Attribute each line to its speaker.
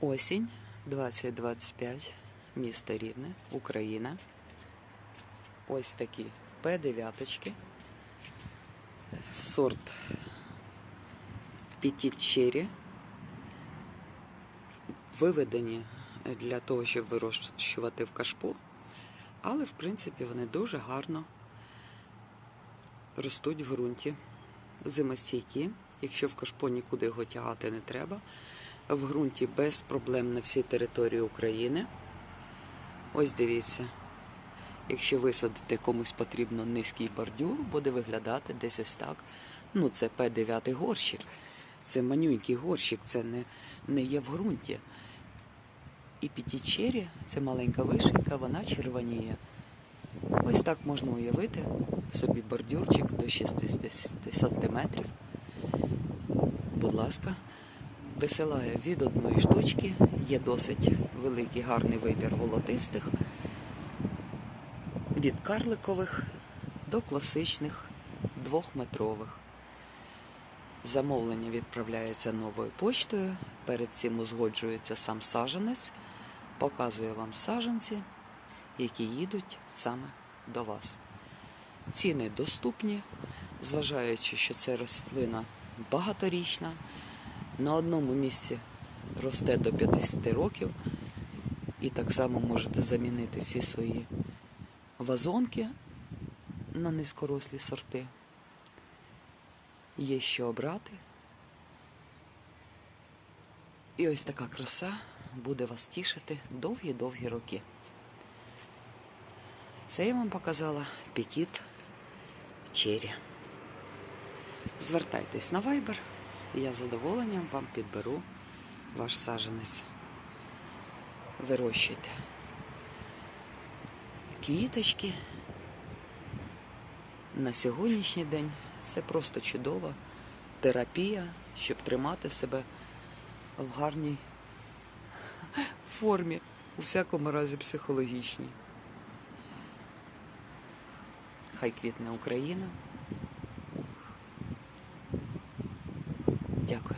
Speaker 1: Осінь 2025, місто Рівне, Україна. Ось такі П9. Сорт Petit Cherry. Виведені для того, щоб вирощувати в кашпо. Але, в принципі, вони дуже гарно ростуть в ґрунті. Зимостійкі. Якщо в кашпо нікуди його тягати не треба. В ґрунті без проблем на всій території України. Ось дивіться. Якщо висадити комусь потрібно низький бордюр, буде виглядати десь ось так. Ну, це П9 горщик. Це манюнький горщик, це не, не є в ґрунті. І пітічері, це маленька вишенька, вона червоніє. Ось так можна уявити собі бордюрчик до 60 сантиметрів. Будь ласка, висилаю від одної штучки. Є досить великий гарний вибір волотистих, від карликових до класичних двохметрових. Замовлення відправляється новою поштою. Перед цим узгоджується сам саженець. Показую вам саженці, які їдуть саме до вас. Ціни доступні, зважаючи, що це рослина багаторічна. На одному місці росте до 50 років. І так само можете замінити всі свої вазонки на низькорослі сорти. Є що обрати. І ось така краса буде вас тішити довгі-довгі роки. Це я вам показала Петіт Чері. Звертайтесь на Viber, і я з задоволенням вам підберу ваш саженець. Вирощуйте квіточки. На сьогоднішній день це просто чудова терапія, щоб тримати себе в гарній формі, у всякому разі психологічній. Хай квітне Україна. Дякую.